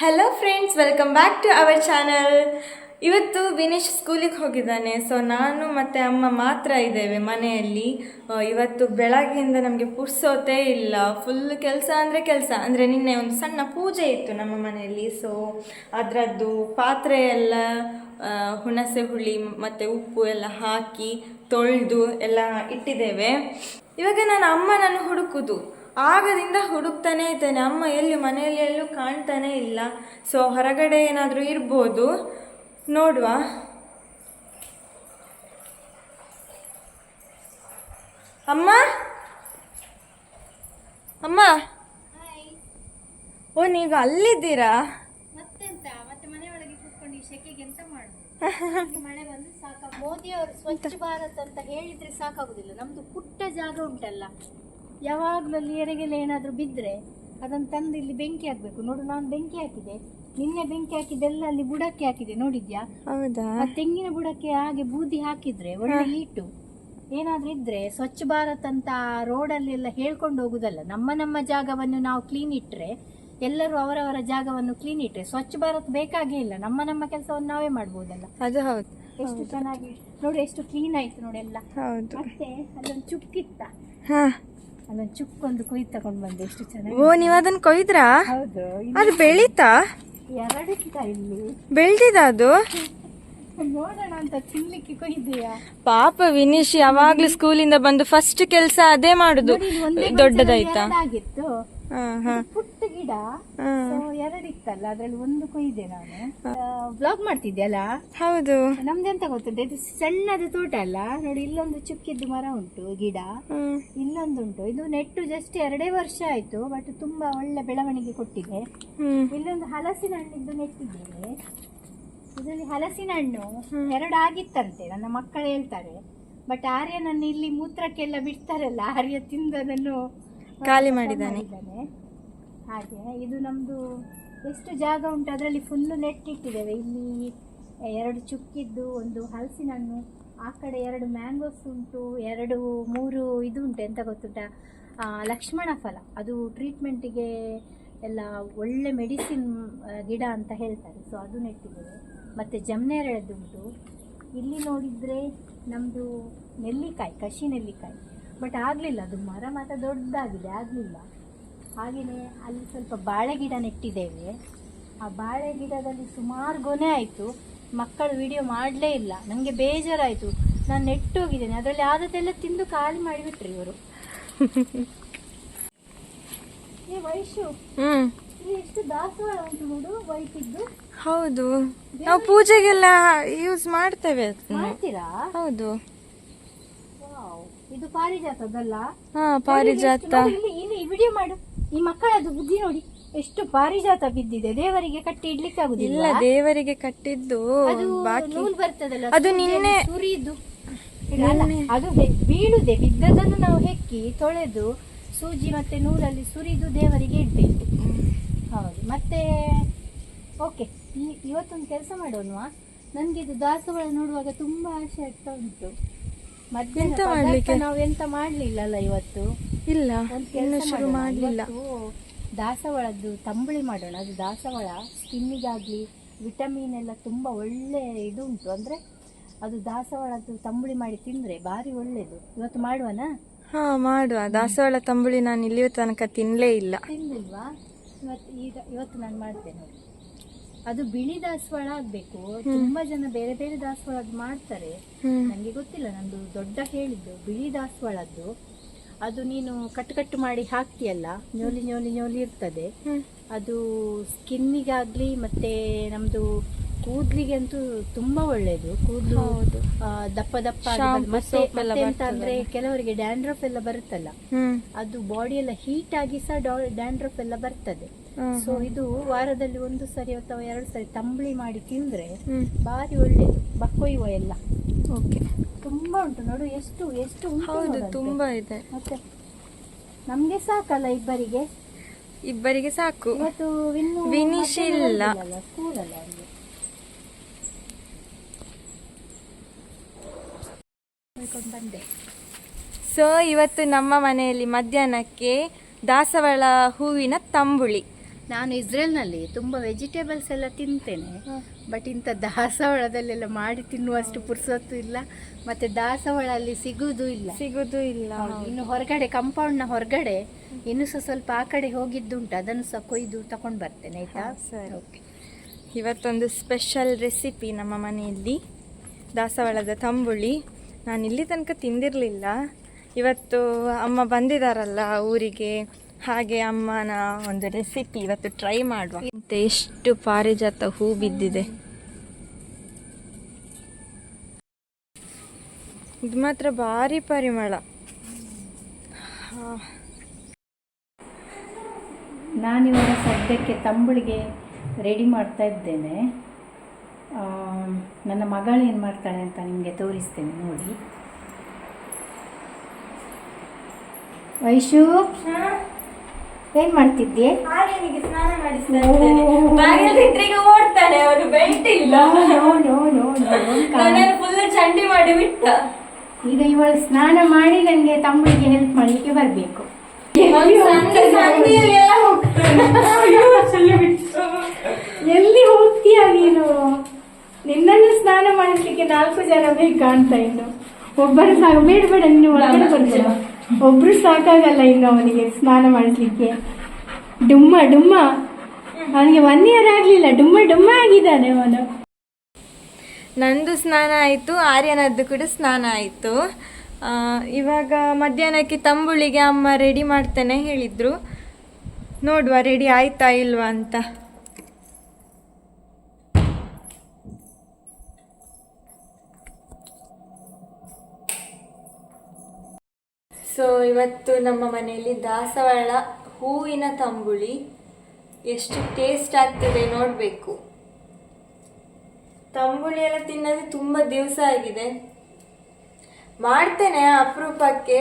Hello friends welcome back to our channel ಇವತ್ತು ವಿನೇಶ್ ಸ್ಕೂಲಿಗೆ ಹೋಗಿದ್ದಾನೆ. ಸೊ ನಾನು ಮತ್ತು ಅಮ್ಮ ಮಾತ್ರ ಇದ್ದೇವೆ ಮನೆಯಲ್ಲಿ. ಇವತ್ತು ಬೆಳಗ್ಗೆಯಿಂದ ನಮಗೆ ಪುರ್ಸೋತೇ ಇಲ್ಲ. ಫುಲ್ ಕೆಲಸ ಅಂದರೆ ಕೆಲಸ. ಅಂದರೆ ನಿನ್ನೆ ಒಂದು ಸಣ್ಣ ಪೂಜೆ ಇತ್ತು ನಮ್ಮ ಮನೆಯಲ್ಲಿ. ಸೊ ಅದರದ್ದು ಪಾತ್ರೆ ಎಲ್ಲ ಹುಣಸೆ ಹುಳಿ ಮತ್ತು ಉಪ್ಪು ಎಲ್ಲ ಹಾಕಿ ತೊಳೆದು ಎಲ್ಲ ಇಟ್ಟಿದ್ದೇವೆ. ಇವಾಗ ನಾನು ಅಮ್ಮನನ್ನು ಹುಡುಕುದು. ಆಗದಿಂದ ಹುಡುಕ್ತಾನೆ ಇದ್ದಾನೆ. ಅಮ್ಮ ಎಲ್ಲಿ? ಮನೆಯಲ್ಲಿ ಎಲ್ಲೂ ಕಾಣ್ತಾನೆ ಇಲ್ಲ. ಸೊ ಹೊರಗಡೆ ಏನಾದರೂ ಇರ್ಬೋದು. ನೋಡುವ. ಅಮ್ಮ? ಅಮ್ಮ? ಓ ನೀವು ಅಲ್ಲಿದ್ದೀರಾ? ಮಳೆ ಬಂದು ಸಾಕಾ ಮೋದಿ ಅವರು ಸ್ವಚ್ಛ ಭಾರತ್ ಅಂತ ಹೇಳಿದ್ರೆ ಸಾಕಾಗುದಿಲ್ಲ. ನಮ್ದು ಪುಟ್ಟ ಜಾಗ ಉಂಟಲ್ಲ. ಯಾವಾಗ್ಲೂ ಅಲ್ಲಿ ಎರೆಗೆಲ್ಲ ಏನಾದ್ರೂ ಬಿದ್ರೆ ಅದನ್ನ ತಂದು ಇಲ್ಲಿ ಬೆಂಕಿ ಹಾಕ್ಬೇಕು. ನೋಡು ನಾನು ಬೆಂಕಿ ಹಾಕಿದೆ ನಿನ್ನೆ ಬೆಂಕಿ ಹಾಕಿದ್ದೆಲ್ಲ ಅಲ್ಲಿ ಬುಡಕ್ಕೆ ಹಾಕಿದೆ ನೋಡಿದ್ಯಾ? ಹೌದಾ? ಆ ತೆಂಗಿನ ಬುಡಕ್ಕೆ ಹಾಗೆ ಬೂದಿ ಹಾಕಿದ್ರೆ ಒಳ್ಳೆ ಹೀಟು ಏನಾದ್ರೂ ಇದ್ರೆ ಸ್ವಚ್ಛ ಭಾರತ್ ಅಂತ ರೋಡಲ್ಲಿ ಎಲ್ಲ ಹೇಳ್ಕೊಂಡು ಹೋಗುದಲ್ಲ ನಮ್ಮ ನಮ್ಮ ಜಾಗವನ್ನು ನಾವು ಕ್ಲೀನ್ ಇಟ್ರೆ ಎಲ್ಲರೂ ಅವರವರ ಜಾಗವನ್ನು ಕ್ಲೀನ್ ಇಟ್ರೆ ಸ್ವಚ್ಛ ಭಾರತ್ ಬೇಕಾಗೇ ಇಲ್ಲ. ನಮ್ಮ ನಮ್ಮ ಕೆಲಸವನ್ನು ನಾವೇ ಮಾಡ್ಬೋದಲ್ಲ. ಅದು ಹೌದು. ಎಷ್ಟು ಚೆನ್ನಾಗಿ ನೋಡಿ ಎಷ್ಟು ಕ್ಲೀನ್ ಆಯ್ತು ನೋಡಿ ಎಲ್ಲ ಹೌದು. ಮತ್ತೆ ಅಲ್ಲೊಂದು ಚುಕ್ಕಿತ್ತ. ಅಲ್ಲೊಂದು ಚುಕ್ಕೊಂದು ಕೊಯ್ದು ತಗೊಂಡು ಬಂದೆ. ಎಷ್ಟು ಚೆನ್ನಾಗಿ ಓ ನೀವು ಅದನ್ನ ಕೊಯ್ದ್ರಾ? ಹೌದು. ಅದು ಬೆಳೀತಾ? ಎರಡಿತ್ತ ಇಲ್ಲಿ. ಬೆಳ್ದಿದ ಅದು? ನೋಡೋಣ ಅಂತ ತಿನ್ಲಿಕ್ಕೆ ಕೊಯ್ದೆಯಾ ಪಾಪ ವಿನೀಶ್ ಯಾವಾಗ್ಲೂ ಸ್ಕೂಲಿಂದ ಬಂದು ಫಸ್ಟ್ ಕೆಲಸ ಅದೇ ಮಾಡುದು. ದೊಡ್ಡದಾಯ್ತಾ? ಆಗಿತ್ತು ಪುಟ್ಟ ಗಿಡ ಎರಡಿತ್ತಲ್ಲ ಅದ್ರಲ್ಲಿ ಒಂದು ಕೊಯ್ದೆ ನಾನು. ಬ್ಲಾಗ್ ಮಾಡ್ತಿದ್ಯಲ್ಲ? ಹೌದು. ನಮ್ದೆಂತ ಗೊತ್ತುಂಟು? ಇದು ಸಣ್ಣದ ತೋಟ ಅಲ್ಲ? ನೋಡಿ ಇಲ್ಲೊಂದು ಚುಕ್ಕಿದ್ದು ಮರ ಉಂಟು ಗಿಡ. ಇಲ್ಲೊಂದು ಉಂಟು ಇದು ನೆಟ್ಟು ಜಸ್ಟ್ ಎರಡೇ ವರ್ಷ ಆಯ್ತು ಬಟ್ ತುಂಬಾ ಒಳ್ಳೆ ಬೆಳವಣಿಗೆ ಕೊಟ್ಟಿದೆ. ಇಲ್ಲೊಂದು ಹಲಸಿನ ಹಣ್ಣಿದ್ದು ನೆಟ್ಟಿದ್ದೇನೆ. ಇದರಲ್ಲಿ ಹಲಸಿನ ಹಣ್ಣು ಎರಡು ಆಗಿತ್ತಂತೆ ನನ್ನ ಮಕ್ಕಳು ಹೇಳ್ತಾರೆ. ಬಟ್ ಆರ್ಯನನ್ನು ಇಲ್ಲಿ ಮೂತ್ರಕ್ಕೆಲ್ಲ ಬಿಡ್ತಾರಲ್ಲ ಆರ್ಯ ತಿಂದದನ್ನು ಖಾಲಿ ಮಾಡಿದ್ದಾನೆ. ಹಾಗೆ ಇದು ನಮ್ದು ಎಷ್ಟು ಜಾಗ ಉಂಟು ಅದರಲ್ಲಿ ಫುಲ್ಲು ನೆಟ್ಟಿಟ್ಟಿದ್ದೇವೆ ಇಲ್ಲಿ ಎರಡು ಚುಕ್ಕಿದ್ದು ಒಂದು ಹಲಸಿನ ಹಣ್ಣು ಆ ಕಡೆ ಎರಡು ಮ್ಯಾಂಗೋಸ್ ಉಂಟು ಎರಡು ಮೂರು ಇದು ಉಂಟು ಎಂತ ಗೊತ್ತುಂಟ? ಲಕ್ಷ್ಮಣ ಫಲ. ಅದು ಟ್ರೀಟ್ಮೆಂಟಿಗೆ ಎಲ್ಲ ಒಳ್ಳೆ ಮೆಡಿಸಿನ್ ಗಿಡ ಅಂತ ಹೇಳ್ತಾರೆ. ಸೊ ಅದು ನೆಟ್ಟಿದ್ದೇವೆ. ಮತ್ತು ಜಮ್ನೇರಳದ್ದುಂಟು ಇಲ್ಲಿ ನೋಡಿದರೆ ನಮ್ಮದು ನೆಲ್ಲಿಕಾಯಿ ಕಸಿ ನೆಲ್ಲಿಕಾಯಿ. ಬಟ್ ಆಗಲಿಲ್ಲ ಅದು ಮರ ಮಾತ್ರ ದೊಡ್ಡದಾಗಿದೆ ಆಗಲಿಲ್ಲ. ಹಾಗೆಯೇ ಅಲ್ಲಿ ಸ್ವಲ್ಪ ಬಾಳೆ ಗಿಡ ನೆಟ್ಟಿದ್ದೇವೆ. ಆ ಬಾಳೆ ಗಿಡದಲ್ಲಿ ಸುಮಾರು ಗೊನೆ ಆಯಿತು. ಮಕ್ಕಳು ವಿಡಿಯೋ ಮಾಡಲೇ ಇಲ್ಲ. ನನಗೆ ಬೇಜಾರಾಯಿತು. ನಾನು ನೆಟ್ಟೋಗಿದ್ದೇನೆ. ಅದರಲ್ಲಿ ಆದದ್ದೆಲ್ಲ ತಿಂದು ಖಾಲಿ ಮಾಡಿಬಿಟ್ರಿ ಇವರು. ಏ ವೈಶು ಹ್ಮ್. ಇಲ್ಲಿ ಎಷ್ಟು ದಾಸವಾಳ ಉಂಟು ನೋಡು ವೈಟ್ ಇದ್ದು ಹೌದು. ನಾವು ಪೂಜೆಗೆಲ್ಲ ಯೂಸ್ ಮಾಡ್ತೇವೆ. ಮಾಡ್ತೀರಾ? ಹೌದು. ಇದು ಪಾರಿಜಾತದಲ್ಲ ಹಾ ಪಾರಿಜಾತ. ಇಲ್ಲಿ ವಿಡಿಯೋ ಮಾಡು. ಈ ಮಕ್ಕಳದ್ದು ಬುದ್ಧಿ ನೋಡಿ. ಎಷ್ಟು ಪಾರಿಜಾತ ಬಿದ್ದಿದೆ. ದೇವರಿಗೆ ಕಟ್ಟಿ ಇಡ್ಲಿಕ್ಕೆ ಇಲ್ಲ ಆಗುದಿಲ್ಲ ದೇವರಿಗೆ ಕಟ್ಟಿದ್ದು ನೂಲ್ ಬರ್ತದಲ್ಲ ಅದು ನಿನ್ನೆ ಸುರಿದು. ಅದು ಬೀಳುದೆ ಬಿದ್ದದನ್ನು ನಾವು ಹೆಕ್ಕಿ ತೊಳೆದು ಸೂಜಿ ಮತ್ತೆ ನೂರಲ್ಲಿ ಸುರಿದು ದೇವರಿಗೆ ಇಡ್ಬೇಕು. ಹೌದು. ಮತ್ತೆ ಓಕೆ ಈ ಇವತ್ತೊಂದು ಕೆಲಸ ಮಾಡೋಣವಾ? ನನಗೆ ಇದು ದಾಸವಾಳ ನೋಡುವಾಗ ತುಂಬಾ ಆಸೆ ಆಗ್ತಾ ಉಂಟು. ಮಧ್ಯಾಹ್ನ ಎಂತ ಪದಾರ್ಥ ಮಾಡ್ಲಿಕ್ಕೆ? ನಾವು ಎಂತ ಮಾಡ್ಲಿಲ್ಲಲ್ಲ ಇವತ್ತು? ಇಲ್ಲ ಒಂದು ಇನ್ನು ಕೆಲಸ ಶುರು ಮಾಡ್ಲಿಲ್ಲ. ದಾಸವಾಳದ್ದು ತಂಬುಳಿ ಮಾಡೋಣ. ಅದು ದಾಸವಾಳ ಸ್ಕಿನ್ನಿಗಾಗ್ಲಿ ವಿಟಮಿನ್ ಎಲ್ಲ ತುಂಬಾ ಒಳ್ಳೆ ಇದು ಉಂಟು. ಅಂದ್ರೆ ಅದು ದಾಸವಾಳದ್ದು ತಂಬುಳಿ ಮಾಡಿ ತಿಂದ್ರೆ ಭಾರಿ ಒಳ್ಳೇದು. ಇವತ್ತು ಮಾಡುವನಾ? ಹಾ ಮಾಡುವ. ದಾಸವಾಳ ತಂಬುಳಿ ನಾನು ಇಲ್ಲಿಯ ತನಕ ತಿನ್ಲೇ ಇಲ್ಲ. ತಿನ್ಲಿಲ್ವಾ ಇವತ್ತು ಈಗ ಇವತ್ತು ನಾನು ಮಾಡ್ತೇನೆ. ಅದು ಬಿಳಿ ದಾಸವಾಳ ಆಗ್ಬೇಕು. ತುಂಬಾ ಜನ ಬೇರೆ ಬೇರೆ ದಾಸವಾಳ ಮಾಡ್ತಾರೆ. ನಂಗೆ ಗೊತ್ತಿಲ್ಲ ನಂದು ದೊಡ್ಡ ಹೇಳಿದ್ದು ಬಿಳಿ ದಾಸವಾಳದ್ದು. ಅದು ನೀನು ಕಟ್ ಕಟ್ ಮಾಡಿ ಹಾಕ್ತಿಯಲ್ಲ ನ್ಯೋಲಿ ನ್ಯೋಲಿ ನ್ಯೋಲಿ ಇರ್ತದೆ. ಅದು ಸ್ಕಿನ್ನಿಗಾಗ್ಲಿ ಮತ್ತೆ ನಮ್ದು ಕೂದ್ಲಿಗೆ ಅಂತೂ ತುಂಬಾ ಒಳ್ಳೇದು. ಕೂದಲು ದಪ್ಪ ದಪ್ಪ. ಮತ್ತೆ ಮತ್ತೆ ಎಂತ ಅಂದ್ರೆ ಕೆಲವರಿಗೆ ಡ್ಯಾಂಡ್ರಫ್ ಎಲ್ಲ ಬರುತ್ತಲ್ಲ. ಅದು ಬಾಡಿ ಎಲ್ಲ ಹೀಟ್ ಆಗಿ ಸಹ ಡ್ಯಾಂಡ್ರಫ್ ಎಲ್ಲ ಬರ್ತದೆ. ಸೊ ಇದು ವಾರದಲ್ಲಿ ಒಂದು ಸರಿ ಅಥವಾ ಎರಡು ಸರಿ ತಂಬಳಿ ಮಾಡಿ ತಿಂದ್ರೆ ಬಾರಿ ಒಳ್ಳೇದು. ಬಕ್ಕೊಯ್ಯುವ ಎಲ್ಲ. ಓಕೆ. ತುಂಬಾ ಉಂಟು. ನೋಡು ಎಷ್ಟು ಎಷ್ಟು ಉಂಟು ಹೌದು ತುಂಬಾ ಇದೆ. ಮತ್ತೆ ನಮ್ಗೆ ಸಾಕಲ್ಲ ಇಬ್ಬರಿಗೆ? ಇಬ್ಬರಿಗೆ ಸಾಕು. ಇವತ್ತು ವಿನಿಶ್ ವಿನೀಶ್ ಇಲ್ಲ. ಸ್ಕೂಲ್ ಅಲ್ಲ ಹೇಳ್ಕೊಂಡ್ ಬಂದೆ ಸೊ ಇವತ್ತು ನಮ್ಮ ಮನೆಯಲ್ಲಿ ಮಧ್ಯಾಹ್ನಕ್ಕೆ ದಾಸವಾಳ ಹೂವಿನ ತಂಬುಳಿ. ನಾನು ಇಸ್ರೇಲ್ನಲ್ಲಿ ತುಂಬ ವೆಜಿಟೇಬಲ್ಸ್ ಎಲ್ಲ ತಿಂತೇನೆ. ಬಟ್ ಇಂಥ ದಾಸವಾಳದಲ್ಲೆಲ್ಲ ಮಾಡಿ ತಿನ್ನುವಷ್ಟು ಪುರ್ಸೊತ್ತು ಇಲ್ಲ. ಮತ್ತು ದಾಸವಾಳ ಅಲ್ಲಿ ಸಿಗುವುದು ಇಲ್ಲ ಸಿಗುವುದು ಇಲ್ಲ. ಇನ್ನು ಹೊರಗಡೆ ಕಂಪೌಂಡ್ನ ಹೊರಗಡೆ ಇನ್ನು ಸಹ ಸ್ವಲ್ಪ ಆ ಕಡೆ ಹೋಗಿದ್ದುಂಟು. ಅದನ್ನು ಸಹ ಕೊಯ್ದು ತಗೊಂಡು ಬರ್ತೇನೆ ಆಯ್ತಾ? ಸರಿ. ಓಕೆ ಇವತ್ತೊಂದು ಸ್ಪೆಷಲ್ ರೆಸಿಪಿ ನಮ್ಮ ಮನೆಯಲ್ಲಿ. ದಾಸವಾಳದ ತಂಬುಳಿ. ನಾನು ಇಲ್ಲಿ ತನಕ ತಿಂದಿರಲಿಲ್ಲ. ಇವತ್ತು ಅಮ್ಮ ಬಂದಿದಾರಲ್ಲ ಊರಿಗೆ, ಹಾಗೆ ಅಮ್ಮನ ಒಂದು ರೆಸಿಪಿ ಇವತ್ತು ಟ್ರೈ ಮಾಡುವ. ಮತ್ತೆ ಎಷ್ಟು ಪಾರಿಜಾತ ಹೂ ಬಿದ್ದಿದೆ. ಇದು ಮಾತ್ರ ಭಾರಿ ಪರಿಮಳ. ನಾನಿವಾಗ ಸದ್ಯಕ್ಕೆ ತಂಬುಳಿಗೆ ರೆಡಿ ಮಾಡ್ತಾ ಇದ್ದೇನೆ. ನನ್ನ ಮಗಳು ಏನು ಮಾಡ್ತಾಳೆ ಅಂತ ನಿಮಗೆ ತೋರಿಸ್ತೇನೆ ನೋಡಿ. ವೈಶು ಏನ್ ಮಾಡ್ತಿದ್ದೆ ಓಡ್ತಾನೆ ಅವನು ಬೆಲ್ಟ್ ಇಲ್ಲ. ಫುಲ್ ಚಂಡಿ ಮಾಡಿ ಬಿಟ್ಟ. ಈಗ ಇವಳು ಸ್ನಾನ ಮಾಡಿ ನನಗೆ ತಮ್ಮಿಗೆ ಹೆಲ್ಪ್ ಮಾಡಲಿಕ್ಕೆ ಬರಬೇಕು. ಎಲ್ಲಿ ಹೋಗ್ತೀಯ ನೀನು? ನಿನ್ನನ್ನು ಸ್ನಾನ ಮಾಡಿಸ್ಲಿಕ್ಕೆ ನಾಲ್ಕು ಜನ ಬೇಕು ಕಾಣ್ತಾ ಇನ್ನು. ಒಬ್ಬರು ಸಾಕು ಬೇಡ ಬೇಡ ನೀನು ಒಳಗಡೆ ಬರ್ಬೇಡ ಒಬ್ರು ಸಾಕಾಗಲ್ಲ ಇನ್ನು ಅವನಿಗೆ ಸ್ನಾನ ಮಾಡಿಸ್ಲಿಕ್ಕೆ. ಡುಮ್ಮ ಡುಮ್ಮ. ಅವನಿಗೆ ಒನ್ ಇಯರ್ ಆಗ್ಲಿಲ್ಲ ಡುಮ್ಮ ಡುಮ್ಮ ಆಗಿದ್ದಾನೆ ಅವನು. ನಂದು ಸ್ನಾನ ಆಯಿತು ಆರ್ಯನದ್ದು ಕೂಡ ಸ್ನಾನ ಆಯಿತು. ಇವಾಗ ಮಧ್ಯಾಹ್ನಕ್ಕೆ ತಂಬುಳಿಗೆ ಅಮ್ಮ ರೆಡಿ ಮಾಡ್ತೇನೆ ಹೇಳಿದ್ರು. ನೋಡುವ ರೆಡಿ ಆಯ್ತಾ ಇಲ್ವಾ ಅಂತ. ಸೊ ಇವತ್ತು ನಮ್ಮ ಮನೆಯಲ್ಲಿ ದಾಸವಾಳ ಹೂವಿನ ತಂಬುಳಿ ಎಷ್ಟು ಟೇಸ್ಟ್ ಆಗ್ತದೆ ನೋಡಬೇಕು. ತಂಬುಳಿ ಎಲ್ಲ ತಿನ್ನೋದು ತುಂಬ ದಿವಸ ಆಗಿದೆ. ಮಾಡ್ತೇನೆ ಅಪರೂಪಕ್ಕೆ.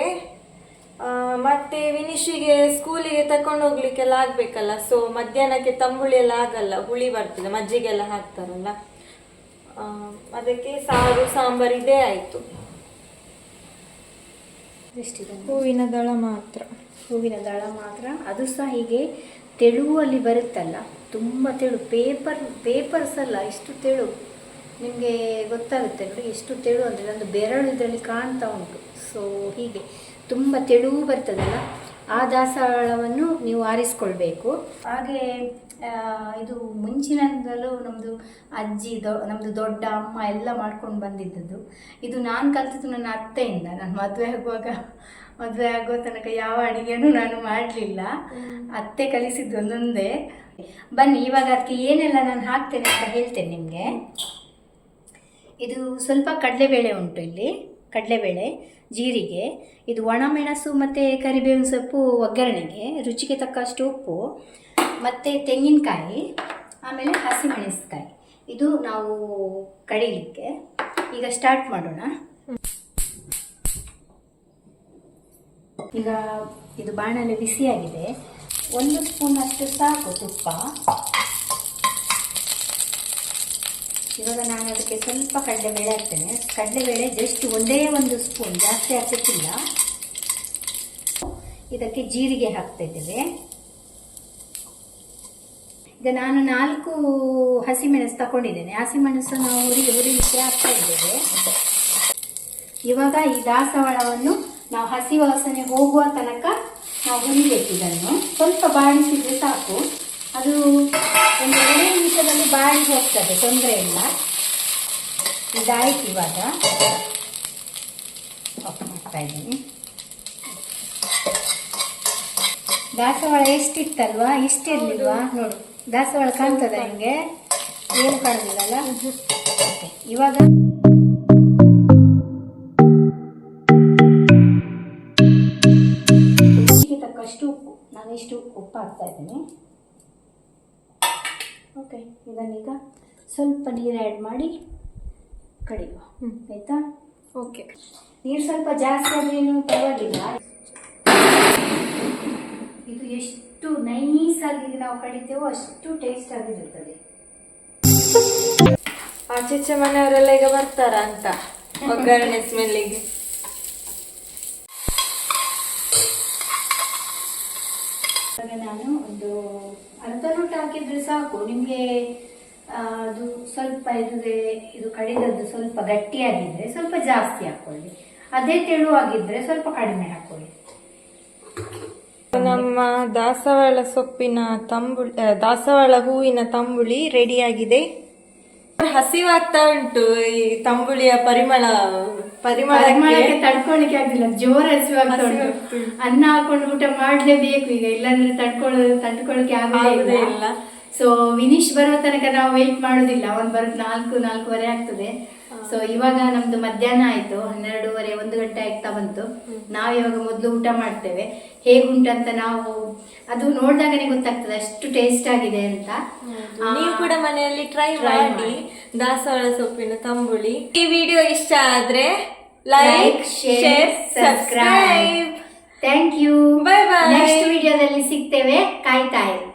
ಮತ್ತೆ ವಿನಿಶಿಗೆ ಸ್ಕೂಲಿಗೆ ತಕೊಂಡು ಹೋಗ್ಲಿಕ್ಕೆಲ್ಲ ಆಗ್ಬೇಕಲ್ಲ, ಸೊ ಮಧ್ಯಾಹ್ನಕ್ಕೆ ತಂಬುಳಿ ಎಲ್ಲ ಆಗಲ್ಲ, ಹುಳಿ ಬರ್ತದೆ, ಮಜ್ಜಿಗೆಲ್ಲ ಹಾಕ್ತಾರಲ್ಲ. ಅದಕ್ಕೆ ಸಾರು, ಸಾಂಬಾರು ಇದೇ ಆಯಿತು. ಎಷ್ಟಿದೆ ಹೂವಿನ ದಳ ಮಾತ್ರ. ಹೂವಿನ ದಳ ಮಾತ್ರ. ಅದು ಸಹ ಹೀಗೆ ತೆಳುವಲ್ಲಿ ಬರುತ್ತಲ್ಲ ತುಂಬ ತೆಳು ಪೇಪರ್ ಪೇಪರ್ಸ್ ಅಲ್ಲ ಇಷ್ಟು ತೆಳು. ನಿಮಗೆ ಗೊತ್ತಾಗುತ್ತೆ ನೋಡಿ ಎಷ್ಟು ತೆಳು ಅಂದರೆ ನಂದು ಬೆರಳು ಇದರಲ್ಲಿ ಕಾಣ್ತಾ ಉಂಟು. ಸೊ ಹೀಗೆ ತುಂಬ ತೆಳು ಬರ್ತದಲ್ಲ ಆ ದಾಸವಾಳವನ್ನು ನೀವು ಆರಿಸ್ಕೊಳ್ಬೇಕು. ಹಾಗೆ ಇದು ಮುಂಚಿನಿಂದಲೂ ನಮ್ಮದು ಅಜ್ಜಿ ದೊ ನಮ್ಮದು ದೊಡ್ಡ ಅಮ್ಮ ಎಲ್ಲ ಮಾಡ್ಕೊಂಡು ಬಂದಿದ್ದದ್ದು. ಇದು ನಾನು ಕಲಿತಿದ್ದು ನನ್ನ ಅತ್ತೆಯಿಂದ. ನಾನು ಮದುವೆ ಆಗುವಾಗ ಮದುವೆ ಆಗೋ ತನಕ ಯಾವ ಅಡುಗೆಯೂ ನಾನು ಮಾಡಲಿಲ್ಲ. ಅತ್ತೆ ಕಲಿಸಿದ್ದು ಒಂದೊಂದೇ. ಬನ್ನಿ ಇವಾಗ ಅದಕ್ಕೆ ಏನೆಲ್ಲ ನಾನು ಹಾಕ್ತೇನೆ ಅಂತ ಹೇಳ್ತೇನೆ ನಿಮಗೆ. ಇದು ಸ್ವಲ್ಪ ಕಡಲೆಬೇಳೆ ಉಂಟು ಇಲ್ಲಿ. ಕಡಲೆಬೇಳೆ ಜೀರಿಗೆ ಇದು ಒಣಮೆಣಸು ಮತ್ತು ಕರಿಬೇವಿನ ಸೊಪ್ಪು ಒಗ್ಗರಣೆಗೆ ರುಚಿಗೆ ತಕ್ಕಷ್ಟು ಉಪ್ಪು. ಮತ್ತು ತೆಂಗಿನಕಾಯಿ, ಆಮೇಲೆ ಹಸಿಮೆಣಸಿನಕಾಯಿ. ಇದು ನಾವು ಕಡಿಲಿಕ್ಕೆ. ಈಗ ಸ್ಟಾರ್ಟ್ ಮಾಡೋಣ. ಈಗ ಇದು ಬಾಣಲೆ ಬಿಸಿಯಾಗಿದೆ. ಒಂದು ಸ್ಪೂನ್ ಅಷ್ಟು ಸಾಕು ತುಪ್ಪ. ಇವಾಗ ನಾನು ಅದಕ್ಕೆ ಸ್ವಲ್ಪ ಕಡಲೆಬೇಳೆ ಹಾಕ್ತೇನೆ. ಕಡಲೆಬೇಳೆ ಜಸ್ಟ್ ಒಂದೇ ಒಂದು ಸ್ಪೂನ್, ಜಾಸ್ತಿ ಹಾಕುತ್ತಿಲ್ಲ. ಇದಕ್ಕೆ ಜೀರಿಗೆ ಹಾಕ್ತಾ ಇದ್ದೇವೆ. ಈಗ ನಾನು ನಾಲ್ಕು ಹಸಿಮೆಣಸು ತಗೊಂಡಿದ್ದೇನೆ ಹಸಿಮೆಣಸು ನಾವು ಹುರಿ ಹುರಿಲಿಕ್ಕೆ ಹಾಕ್ತಾ ಇದ್ದೇವೆ ಇವಾಗ ಈ ದಾಸವಾಳವನ್ನು ನಾವು ಹಸಿ ವಾಸನೆ ಹೋಗುವ ತನಕ ನಾವು ಹುರಿಬೇಕು ಇದನ್ನು. ಸ್ವಲ್ಪ ಬಾಡಿಸಿದ್ರೆ ಸಾಕು. ಅದು ಒಂದು ಎರಡು ನಿಮಿಷದಲ್ಲಿ ಬಾಡಿ ಹೋಗ್ತದೆ, ತೊಂದರೆ ಇಲ್ಲ. ಇದಾಯ್ತು ಇವಾಗ. ಇದ್ದೀನಿ. ದಾಸವಾಳ ಎಷ್ಟಿತ್ತಲ್ವಾ? ಇಷ್ಟಿರ್ಲಿಲ್ವಾ? ನೋಡು. ದಾಸವಾಳ ಕಾಣ್ತದ ನಿಮಗೆ ಏನು ಕಾಣುದಿಲ್ಲಲ್ಲ? ಇವಾಗ ತಕ್ಕಷ್ಟು ಉಪ್ಪು. ನಾನು ಇಷ್ಟು ಉಪ್ಪು ಹಾಕ್ತಾ ಇದ್ದೀನಿ ಓಕೆ ಇದನ್ನೀಗ ಸ್ವಲ್ಪ ನೀರು ಆ್ಯಡ್ ಮಾಡಿ ಕಡಿಯುವ. ಹ್ಞೂ ಆಯ್ತಾ? ಓಕೆ ನೀರು ಸ್ವಲ್ಪ ಜಾಸ್ತಿ ಆದ್ರೇನು ಪರವಾಗಿಲ್ಲ. ಇದು ಎಷ್ಟು ನೈಸ್ ಆಗಿ ನಾವು ಕಡಿತೇವೋ ಅಷ್ಟು ಟೇಸ್ಟ್ ಆಗಿರುತ್ತದೆ ಆಚೆ ಮನೆಯವರೆಲ್ಲ ಈಗ ಬರ್ತಾರ ಅಂತ? ಒಗ್ಗರಣೆ ಸ್ಮೆಲ್ಲಿಗೆ ನಾನು ಒಂದು ಅರ್ಧ ಲೋಟ ಹಾಕಿದ್ರೆ ಸಾಕು. ನಿಮಗೆ ಅದು ಸ್ವಲ್ಪ ಇದ್ರೆ ಇದು ಕಡಿದದ್ದು ಸ್ವಲ್ಪ ಗಟ್ಟಿಯಾಗಿದ್ರೆ ಸ್ವಲ್ಪ ಜಾಸ್ತಿ ಹಾಕೊಳ್ಳಿ. ಅದೇ ತೆಳುವಾಗಿದ್ರೆ ಸ್ವಲ್ಪ ಕಡಿಮೆ ಹಾಕೊಳ್ಳಿ. ನಮ್ಮ ದಾಸವಾಳ ಸೊಪ್ಪಿನ ತಂಬುಳಿ ದಾಸವಾಳ ಹೂವಿನ ತಂಬುಳಿ ರೆಡಿಯಾಗಿದೆ. ಹಸಿವಾಗ್ತಾ ಉಂಟು ಈ ತಂಬುಳಿಯ ಪರಿಮಳ ಪರಿಮಳಕ್ಕೆ. ಪರಿಮಳಕ್ಕೆ ತಡ್ಕೊಳ್ಳಿಕ್ಕೆ ಆಗ್ಲಿಲ್ಲ ಜೋರ ಹಸಿವಾಗ್ತಾ ಉಂಟು. ಅನ್ನ ಹಾಕೊಂಡು ಊಟ ಮಾಡ್ಲೇಬೇಕು ಈಗ ಇಲ್ಲಾಂದ್ರೆ ತಡ್ಕೊಳ್ಳೋದು ತಡ್ಕೊಳಕ್ಕೆ ಆಗೋದೇ. ಇಲ್ಲ. ಸೊ ವಿನಿಶ್ ಬರೋ ತನಕ ನಾವು ವೇಟ್ ಮಾಡೋದಿಲ್ಲ ಅವನ್ ಬರೋದು ನಾಲ್ಕು ನಾಲ್ಕೂವರೆ ಆಗ್ತದೆ. ಸೊ ಇವಾಗ ನಮ್ದು ಮಧ್ಯಾಹ್ನ ಆಯ್ತು ಹನ್ನೆರಡೂವರೆ ಒಂದು ಗಂಟೆ ಆಗ್ತಾ ಬಂತು. ನಾವು ಇವಾಗ ಮೊದಲು ಊಟ ಮಾಡ್ತೇವೆ. ಹೇಗುಂಟಂತ ನಾವು ಅದು ನೋಡಿದಾಗನೆ ಗೊತ್ತಾಗ್ತದೆ ಅಷ್ಟು ಟೇಸ್ಟ್ ಆಗಿದೆ ಅಂತ. ನೀವು ಕೂಡ ಮನೆಯಲ್ಲಿ ಟ್ರೈ ಮಾಡಿ ದಾಸವಾಳ ಸೊಪ್ಪಿನ ತಂಬುಳಿ. ಈ ವಿಡಿಯೋ ಇಷ್ಟ ಆದ್ರೆ like share subscribe thank you bye bye next ವಿಡಿಯೋದಲ್ಲಿ ಸಿಗ್ತೇವೆ. ಕಾಯ್ತಾ ಇರಿ.